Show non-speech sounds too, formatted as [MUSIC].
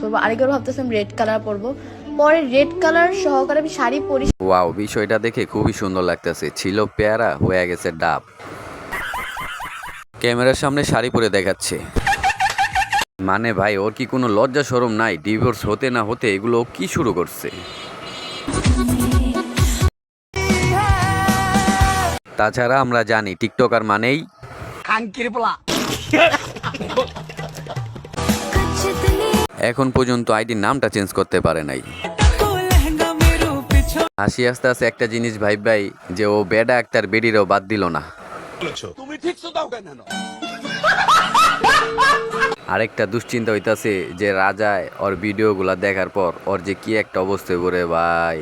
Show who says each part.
Speaker 1: পরবো। আরেকবার ভাবতেছিলাম রেড কালার পরবো। পরে রেড কালার সহকারে আমি শাড়ি পরি
Speaker 2: ওয়াও বিষয়টা দেখে খুবই সুন্দর লাগতেছে। ছিল পেয়ারা হয়ে গেছে ডাব। ক্যামেরার সামনে শাড়ি পরে দেখাচ্ছে। মানে ভাই ওর কি কোনো লজ্জা সরম নাই? ডিভোর্স হতে না হতে এগুলো কি শুরু করছে? তাছাড়া আমরা জানি টিকটকার মানেই [LAUGHS] এখন পর্যন্ত আইডির নামটা চেঞ্জ করতে পারে নাই। হাসি আস্তে আস্তে একটা জিনিস ভাই ভাই যে ও বেডা একটার বেডিরও বাদ দিল না। আরেকটা দুশ্চিন্তা হইতাছে যে রাজায় ওর ভিডিওগুলা দেখার পর ওর যে কি একটা অবস্থায় করে ভাই।